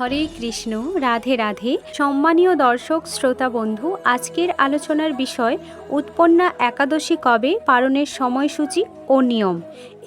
হরে কৃষ্ণ, রাধে রাধে। সম্মানীয় দর্শক, শ্রোতা বন্ধু, আজকের আলোচনার বিষয় উৎপন্না একাদশী কবে, পালনের সময়সূচি ও নিয়ম।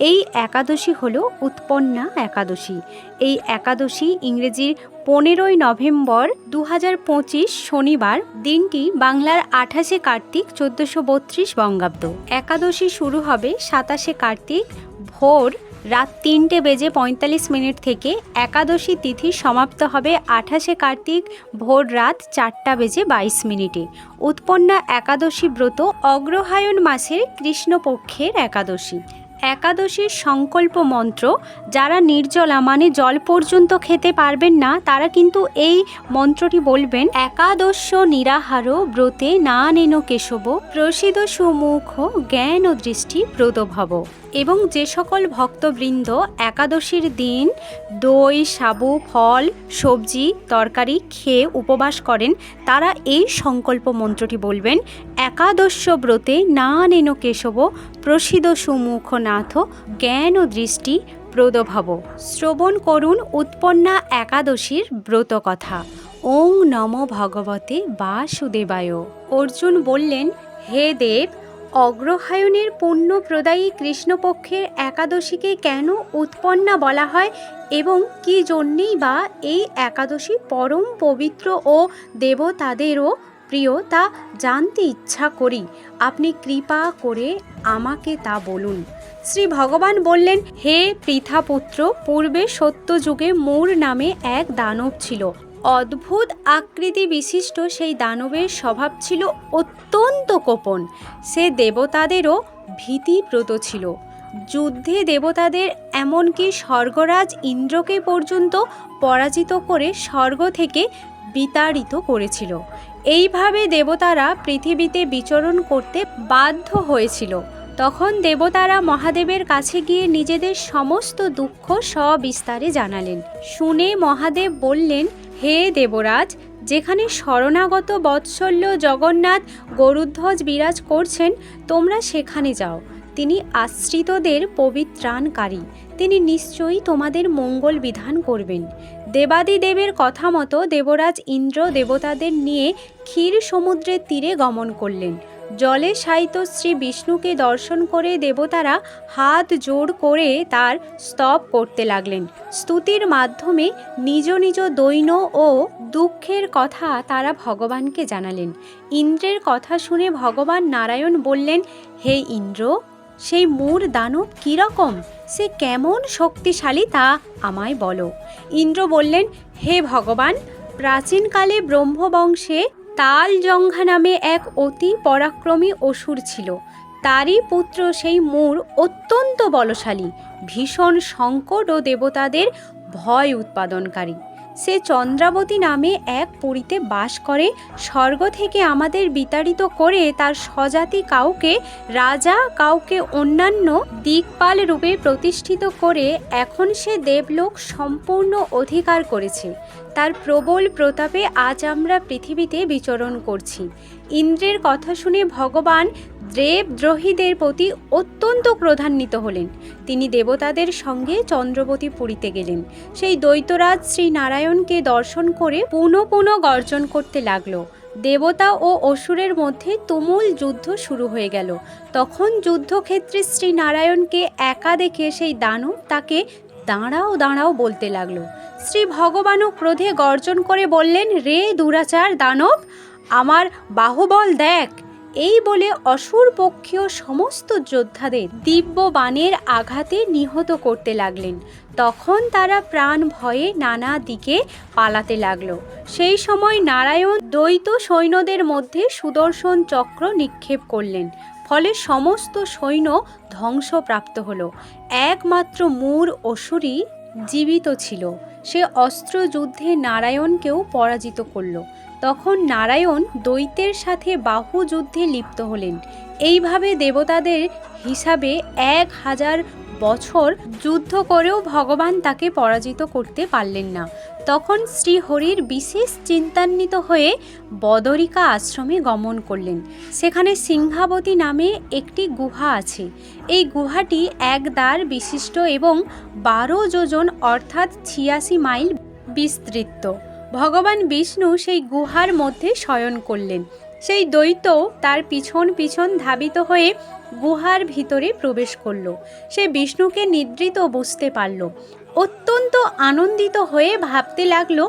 এই একাদশী হল উৎপন্না একাদশী। এই একাদশী ইংরেজির পনেরোই নভেম্বর দু হাজার পঁচিশ শনিবার, দিনটি বাংলার আঠাশে কার্তিক চোদ্দোশো বত্রিশ বঙ্গাব্দ। একাদশী শুরু হবে সাতাশে কার্তিক ভোর রাত তিনটে বেজে পঁয়তাল্লিশ মিনিট থেকে একাদশী তিথি সমাপ্ত হবে আঠাশে কার্তিক ভোর রাত চারটা বেজে বাইশ মিনিটে। উৎপন্না একাদশী ব্রত অগ্রহায়ণ মাসের কৃষ্ণপক্ষের একাদশী। একাদশীর সংকল্প মন্ত্র, যারা নির্জলা মানে জল পর্যন্ত খেতে পারবেন না, তারা কিন্তু এই মন্ত্রটি বলবেন একাদশ নিরাহার ব্রতে না নেন কেশব প্রসিদ সুমুখ জ্ঞান ও দৃষ্টি প্রদভব। এবং যে সকল ভক্তবৃন্দ একাদশীর দিন দই, সাবু, ফল, সবজি, তরকারি খেয়ে উপবাস করেন, তারা এই সংকল্প মন্ত্রটি বলবেন একাদশ ব্রতে না নেন কেশব প্রসিদ সুমুখ নাথ জ্ঞান ও দৃষ্টি প্রদভব। শ্রবণ করুন উৎপন্না একাদশীর ব্রত কথা ওং নম ভগবতে বাসুদেবায়। অর্জুন বললেন, হে দেব, অগ্রহায়ণের পুণ্য প্রদায়ী কৃষ্ণপক্ষের একাদশীকে কেন উৎপন্না বলা হয় এবং কি জন্যেই বা এই একাদশী পরম পবিত্র ও দেবতাদেরও প্রিয়, তা জানতে ইচ্ছা করি। আপনি কৃপা করে আমাকে তা বলুন। শ্রী ভগবান বললেন, হে পৃথাপুত্র, পূর্বে সত্যযুগে মূর নামে এক দানব ছিল। অদ্ভুত আকৃতি বিশিষ্ট সেই দানবের স্বভাব ছিল অত্যন্ত কোপন। সে দেবতাদেরও ভীতিপ্রত ছিল। যুদ্ধে দেবতাদের এমনকি স্বর্গরাজ ইন্দ্রকে পর্যন্ত পরাজিত করে স্বর্গ থেকে বিতাড়িত করেছিল। এইভাবে দেবতারা পৃথিবীতে বিচরণ করতে বাধ্য হয়েছিল। তখন দেবতারা মহাদেবের কাছে গিয়ে নিজেদের সমস্ত দুঃখ সবিস্তারে জানালেন। শুনে মহাদেব বললেন, হে দেবরাজ, যেখানে শরণাগত বৎসল্য জগন্নাথ গরুধ্বজ বিরাজ করছেন, তোমরা সেখানে যাও। তিনি আশ্রিতদের পবিত্রাণকারী। তিনি নিশ্চয়ই তোমাদের মঙ্গল বিধান করবেন। দেবাদিদেবের কথা মতো দেবরাজ ইন্দ্র দেবতাদের নিয়ে ক্ষীর সমুদ্রের তীরে গমন করলেন। জলে শায়িত শ্রী বিষ্ণুকে দর্শন করে দেবতারা হাত জোড় করে তার স্তব করতে লাগলেন। স্তুতির মাধ্যমে নিজ নিজ দৈন ও দুঃখের কথা তারা ভগবানকে জানালেন। ইন্দ্রের কথা শুনে ভগবান নারায়ণ বললেন, হে ইন্দ্র সেই মূর দানব কীরকম? সে কেমন শক্তিশালী তা আমায় বলো। ইন্দ্র বললেন, হে ভগবান, প্রাচীনকালে ব্রহ্মবংশে তাল জঙ্ঘা নামে এক অতি পরাক্রমী অসুর ছিল। তারই পুত্র সেই মূর অত্যন্ত বলশালী, ভীষণ সংকট ও দেবতাদের ভয় উৎপাদনকারী। সে চন্দ্রাবতী নামে এক পুরীতে বাস করে, স্বর্গ থেকে আমাদের বিতাড়িত করে তার স্বজাতি কাউকে, রাজা কাউকে অন্যান্য দিকপাল রূপে প্রতিষ্ঠিত করে এখন সে দেবলোক সম্পূর্ণ অধিকার করেছে। তার প্রবল প্রতাপে আজ আমরা পৃথিবীতে বিচরণ করছি। ইন্দ্রের কথা শুনে ভগবান দেবদ্রোহীদের প্রতি অত্যন্ত ক্রধান্বিত হলেন। তিনি দেবতাদের সঙ্গে চন্দ্রবতী পুরীতে গেলেন। সেই দৈত্যরাজ শ্রী নারায়ণকে দর্শন করে পুনঃ পুনঃ গর্জন করতে লাগল। দেবতা ও অসুরের মধ্যে তুমুল যুদ্ধ শুরু হয়ে গেল। তখন যুদ্ধক্ষেত্রে শ্রী নারায়ণকে একা দেখে সেই দানব তাকে দাঁড়াও দাঁড়াও বলতে লাগল। শ্রী ভগবানও ক্রোধে গর্জন করে বললেন, রে দুরাচার দানব, আমার বাহুবল দেখ এই বলে অসুর পক্ষীয় সমস্ত যোদ্ধাদের দিব্য বাণের আঘাতে নিহত করতে লাগলেন। তখন তারা প্রাণ ভয়ে নানা দিকে পালাতে লাগল। সেই সময় নারায়ণ দ্বৈত সৈন্যদের মধ্যে সুদর্শন চক্র নিক্ষেপ করলেন। ফলে সমস্ত সৈন্য ধ্বংসপ্রাপ্ত হলো। একমাত্র মূর অসুরই জীবিত ছিল। সে অস্ত্র যুদ্ধে নারায়ণকেও পরাজিত করল। তখন নারায়ণ দৈত্যের সাথে বাহু যুদ্ধে লিপ্ত হলেন। এইভাবে দেবতাদের হিসাবে এক হাজার বছর যুদ্ধ করেও ভগবান তাকে পরাজিত করতে পারলেন না। তখন শ্রীহরির বিশেষ চিন্তান্বিত হয়ে বদরিকা আশ্রমে গমন করলেন। সেখানে সিংহাবতী নামে একটি গুহা আছে। এই গুহাটি এক দ্বার বিশিষ্ট এবং বারো যোজন অর্থাৎ ছিয়াশি মাইল বিস্তৃত। ভগবান বিষ্ণু সেই গুহার মধ্যে শয়ন করলেন। সেই দৈত্য তার পিছন পিছন ধাবিত হয়ে গুহার ভিতরে প্রবেশ করল। সে বিষ্ণুকে নিদ্রিত বুঝতে পারল। অত্যন্ত আনন্দিত হয়ে ভাবতে লাগল,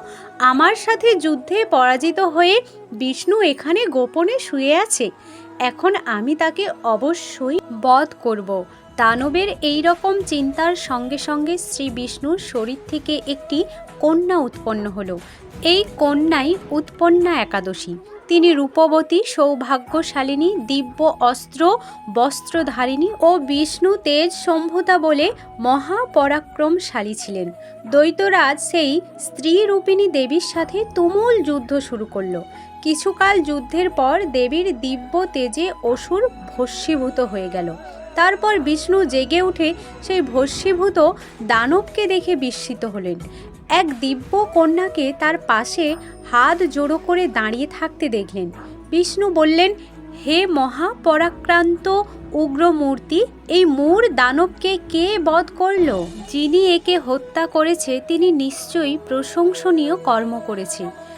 আমার সাথে যুদ্ধে পরাজিত হয়ে বিষ্ণু এখানে গোপনে শুয়ে আছে। এখন আমি তাকে অবশ্যই বধ করব। দানবের এই রকম চিন্তার সঙ্গে সঙ্গে শ্রী বিষ্ণুর শরীর থেকে একটি কন্যা উৎপন্ন হলো। এই কন্যাই উৎপন্না একাদশী। তিনি রূপবতী, সৌভাগ্যশালিনী, দিব্য অস্ত্র, বস্ত্রধারিণী ও বিষ্ণু তেজ সম্ভুতা বলে মহাপরাক্রমশালী ছিলেন। দৈতরাজ সেই স্ত্রী রূপিণী দেবীর সাথে তুমুল যুদ্ধ শুরু করল। কিছুকাল যুদ্ধের পর দেবীর দিব্য তেজে অসুর ভস্মীভূত হয়ে গেল। তারপর বিষ্ণু জেগে উঠে সেই ভস্মীভূত দানবকে দেখে বিস্মিত হলেন। এক দিব্য কন্যাকে তার পাশে হাত জোড়ো করে দাঁড়িয়ে থাকতে দেখলেন। বিষ্ণু বললেন, হে মহাপরাক্রান্ত উগ্রমূর্তি, এই মূর দানবকে কে বধ করল? যিনি একে হত্যা করেছে, তিনি নিশ্চয়ই প্রশংসনীয় কর্ম করেছে।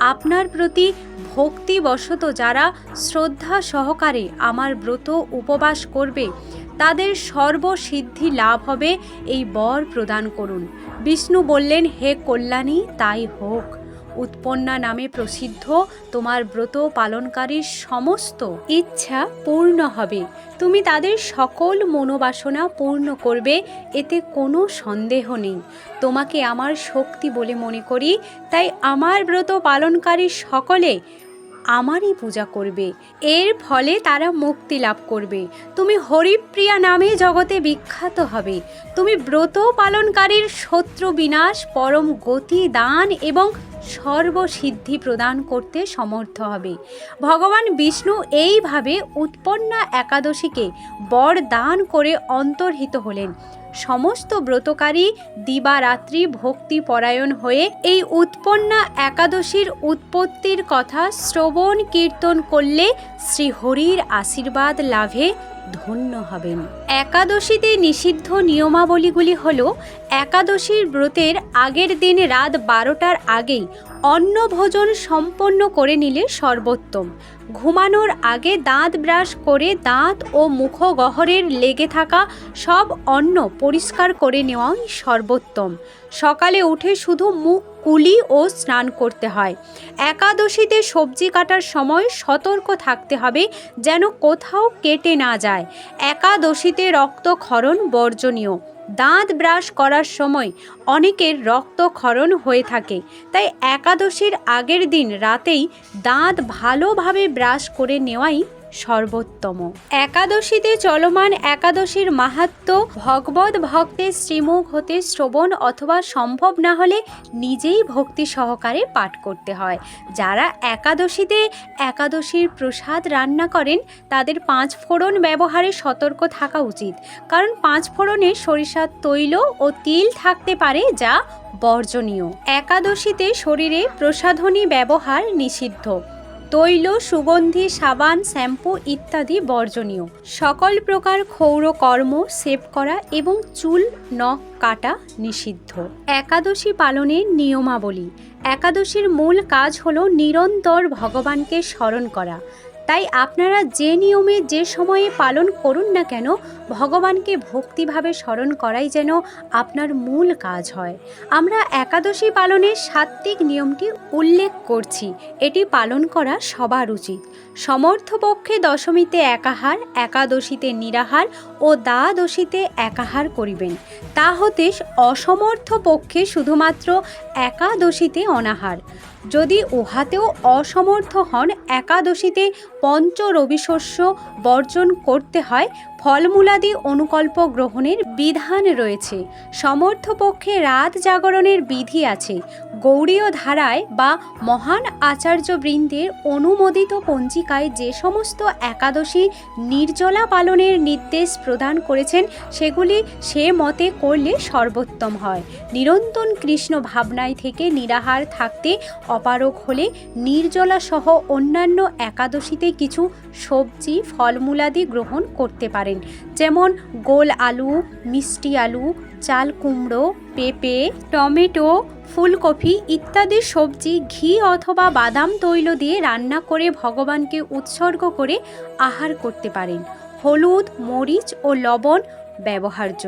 আপনার প্রতি ভক্তিবশত যারা শ্রদ্ধা সহকারে আমার ব্রত উপবাস করবে, তাদের সর্বসিদ্ধি লাভ হবে, এই বর প্রদান করুন। বিষ্ণু বললেন, হে কল্যাণী, তাই হোক। উৎপন্না নামে প্রসিদ্ধ তোমার ব্রত পালনকারীর সমস্ত ইচ্ছা পূর্ণ হবে। তুমি তাদের সকল মনোবাসনা পূর্ণ করবে, এতে কোনো সন্দেহ নেই। তোমাকে আমার শক্তি বলে মনে করি, তাই আমার ব্রত পালনকারী সকলে আমারই পূজা করবে। এর ফলে তারা মুক্তি লাভ করবে। তুমি হরিপ্রিয়া নামে জগতে বিখ্যাত হবে। তুমি ব্রত পালনকারীর শত্রু বিনাশ, পরম গতি দান এবং সর্বসিদ্ধি প্রদান করতে সমর্থ হবে। ভগবান বিষ্ণু এইভাবে উৎপন্না একাদশীকে বর দান করে অন্তর্হিত হলেন। সমস্ত ব্রতকারী দিবারাত্রি ভক্তি পরায়ণ হয়ে এই উৎপন্না একাদশীর উৎপত্তির কথা শ্রবণ কীর্তন করলে শ্রী হরির আশীর্বাদ লাভে ধন্য হবেন। একাদশীতে নিষিদ্ধ নিয়মাবলীগুলি হল, একাদশীর ব্রতের আগের দিন রাত বারোটার আগেই অন্ন ভোজন সম্পন্ন করে নিলে সর্বোত্তম। ঘুমানোর আগে দাঁত ব্রাশ করে দাঁত ও মুখগহরের লেগে থাকা সব অন্ন পরিষ্কার করে নেওয়াই সর্বোত্তম। সকালে উঠে শুধু মুখ কুলি ও স্নান করতে হয়। একাদশীতে সবজি কাটার সময় সতর্ক থাকতে হবে যেন কোথাও কেটে না যায়। একাদশীতে রক্তক্ষরণ বর্জনীয়। দাঁত ব্রাশ করার সময় অনেকের রক্তক্ষরণ হয়ে থাকে। তাই একাদশীর আগের দিন রাতেই দাঁত ভালোভাবে ব্রাশ করে নেওয়াই সর্বোত্তম। একাদশীতে চলমান একাদশীর মাহাত্ম ভগবত ভক্তের শ্রীমুখ হতে শ্রবণ অথবা সম্ভব না হলে নিজেই ভক্তি সহকারে পাঠ করতে হয়। যারা একাদশীতে একাদশীর প্রসাদ রান্না করেন, তাদের পাঁচ ফোড়ন ব্যবহারে সতর্ক থাকা উচিত। কারণ পাঁচ ফোড়নে সরিষার তৈল ও তিল থাকতে পারে যা বর্জনীয়। একাদশীতে শরীরে প্রসাধনী ব্যবহার নিষিদ্ধ। তৈল, সুগন্ধি, সাবান, শ্যাম্পু ইত্যাদি বর্জনীয়। সকল প্রকার ক্ষৌর কর্ম সেভ করা এবং চুল, নখ কাটা নিষিদ্ধ। একাদশী পালনের নিয়মাবলী। একাদশীর মূল কাজ হল নিরন্তর ভগবানকে স্মরণ করা। তাই আপনারা যে নিয়মে যে সময়ে পালন করুন না কেন, ভগবানকে ভক্তিভাবে স্মরণ করাই যেন আপনার মূল কাজ হয়। আমরা একাদশী পালনের সাত্ত্বিক নিয়মটি উল্লেখ করছি। এটি পালন করা সবার উচিত। সমর্থপক্ষে দশমীতে একাহার, একাদশীতে নিরাহার ও দ্বাদশীতে একাহার করিবেন। তা হতে অসমর্থ পক্ষে শুধুমাত্র একাদশীতে অনাহার। যদি উহাতেও অসমর্থ হন একাদশীতে পঞ্চ রবিশস্য বর্জন করতে হয় ফলমূলাদি অনুকল্প গ্রহণের বিধান রয়েছে। সমর্থ পক্ষে রাত জাগরণের বিধি আছে। গৌড়ীয় ধারায় বা মহান আচার্যবৃন্দের অনুমোদিত পঞ্জিকায় যে সমস্ত একাদশী নির্জলা পালনের নির্দেশ প্রদান করেছেন, সেগুলি সে মতে করলে সর্বোত্তম হয়। নিরন্তন কৃষ্ণ ভাবনায় থেকে নিরাহার থাকতে অপারক হলে নির্জলা সহ অন্যান্য একাদশীতে কিছু সবজি, ফলমূলাদি গ্রহণ করতে পারেন। যেমন গোল আলু, মিষ্টি আলু, চাল কুমড়ো, পেঁপে, টমেটো, ফুলকপি ইত্যাদি সবজি, ঘি অথবা বাদাম তৈল দিয়ে রান্না করে ভগবানকে উৎসর্গ করে আহার করতে পারেন। হলুদ, মরিচ ও লবণ ব্যবহার্য।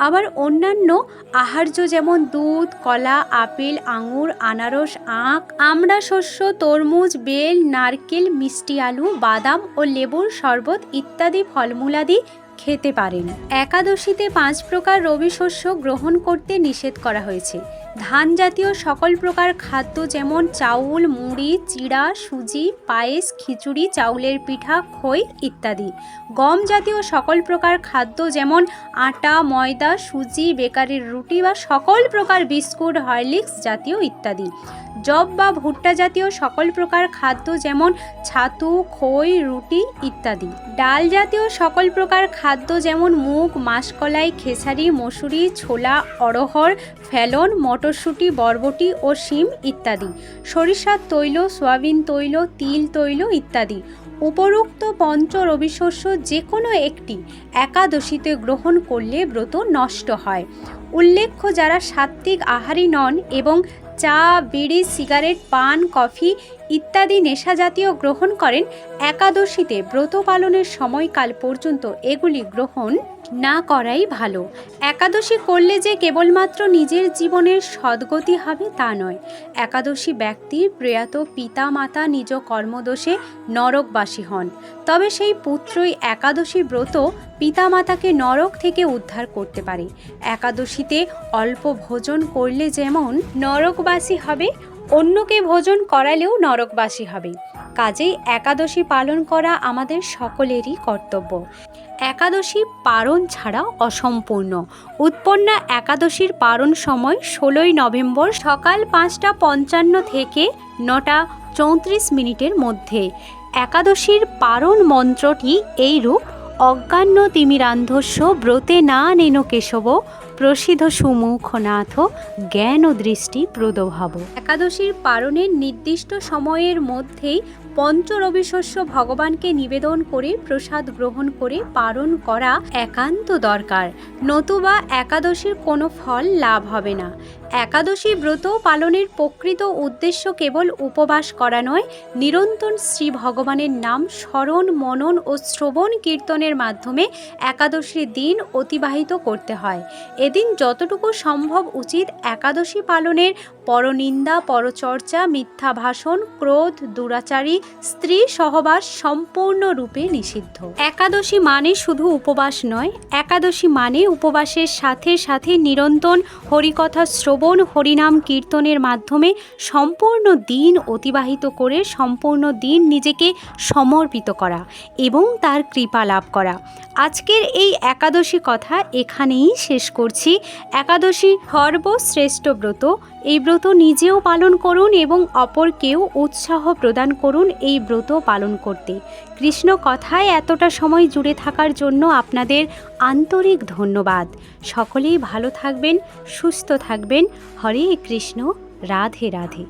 আবার অন্যান্য আহার্য যেমন দুধ, কলা, আপেল, আঙুর, আনারস, আখ আমড়া শস্য, তরমুজ, বেল, নারকেল, মিষ্টি আলু, বাদাম ও লেবুর শরবত ইত্যাদি ফলমূলাদি খেতে পারেন। একাদশীতে পাঁচ প্রকার রবি শস্য গ্রহণ করতে নিষেধ করা হয়েছে। ধান জাতীয় সকল প্রকার খাদ্য যেমন চাউল, মুড়ি, চিড়া, সুজি, পায়েস, খিচুড়ি, চাউলের পিঠা, খই ইত্যাদি। গম জাতীয় সকল প্রকার খাদ্য যেমন আটা, ময়দা, সুজি, বেকারির রুটি বা সকল প্রকার বিস্কুট, হরলিক্স জাতীয় ইত্যাদি। জব বা ভুট্টা জাতীয় সকল প্রকার খাদ্য যেমন ছাতু, খই, রুটি ইত্যাদি। ডাল জাতীয় সকল প্রকার খাদ্য যেমন মুগ, মাসকলাই, খেসারি, মসুরি, ছোলা, অড়হর, ফেলন মটরশুঁটি, বরবটি ও শিম ইত্যাদি। সরিষার তৈল, সোয়াবিন তৈল, তিল তৈল ইত্যাদি। উপরোক্ত পঞ্চ রবিশস্য যে কোনো একটি একাদশীতে গ্রহণ করলে ব্রত নষ্ট হয়। উল্লেখ্য, যারা সাত্ত্বিক আহারী নন এবং চা, বিড়ি, সিগারেট, পান, কফি ইত্যাদি নেশাজাতীয় গ্রহণ করেন, একাদশীতে ব্রত পালনের সময়কাল পর্যন্ত এগুলি গ্রহণ না করাই ভালো। একাদশী করলে যে কেবলমাত্র নিজের জীবনের সদ্গতি হবে তা নয়। একাদশী ব্যক্তির প্রয়াত পিতা মাতা নিজ কর্মদোষে নরকবাসী হন। তবে সেই পুত্রই একাদশী ব্রত পিতামাতাকে নরক থেকে উদ্ধার করতে পারে। একাদশীতে অল্প ভোজন করলে যেমন নরকবাসী হবে অন্যকে ভোজন করালেও নরকবাসী হবে কাজেই একাদশী পালন করা আমাদের সকলেরই কর্তব্য। একাদশী পারণ ছাড়া অসম্পূর্ণ। উৎপন্না একাদশীর পারণ সময় ষোলোই নভেম্বর সকাল পাঁচটা পঞ্চান্ন থেকে নটা চৌত্রিশ মিনিটের মধ্যে। একাদশীর পারণ মন্ত্রটি এইরূপ অজ্ঞান্য তিমিরান্ধস্য ব্রতে না নেন কেশব প্রসিদ্ধ সুমুখনাথ জ্ঞান ও দৃষ্টি প্রদভাব। একাদশীর পারণের নির্দিষ্ট সময়ের মধ্যেই পঞ্চরবিশস্য ভগবানকে নিবেদন করে প্রসাদ গ্রহণ করে পালন করা একান্ত দরকার। নতুবা একাদশীর কোনো ফল লাভ হবে না। একাদশী ব্রত পালনের প্রকৃত উদ্দেশ্য কেবল উপবাস করা নয়, নিরন্তর শ্রী ভগবানের নাম স্মরণ, মনন ও শ্রবণ কীর্তনের মাধ্যমে একাদশীর দিন অতিবাহিত করতে হয়। এদিন যতটুকু সম্ভব উচিত একাদশী পালনের পরনিন্দা, পরচর্চা মিথ্যা ভাষণ ক্রোধ, দুরাচারী, স্ত্রী সহবাস সম্পূর্ণরূপে নিষিদ্ধ। একাদশী মানে শুধু উপবাস নয়, একাদশী মানে উপবাসের সাথে সাথে নিরন্তন হরিকথা শ্রবণ, হরিনাম কীর্তনের মাধ্যমে সম্পূর্ণ দিন অতিবাহিত করে সম্পূর্ণ দিন নিজেকে সমর্পিত করা এবং তার কৃপা লাভ করা। আজকের এই একাদশী কথা এখানেই শেষ করছি। একাদশী সর্বশ্রেষ্ঠ ব্রত। এই ব্রত নিজেও পালন করুন এবং অপরকেও উৎসাহ প্রদান করুন এই ব্রত পালন করতে। কৃষ্ণ কথায় এতটা সময় জুড়ে থাকার জন্য আপনাদের আন্তরিক ধন্যবাদ। সকলেই ভালো থাকবেন, সুস্থ থাকবেন। হরে কৃষ্ণ, রাধে রাধে।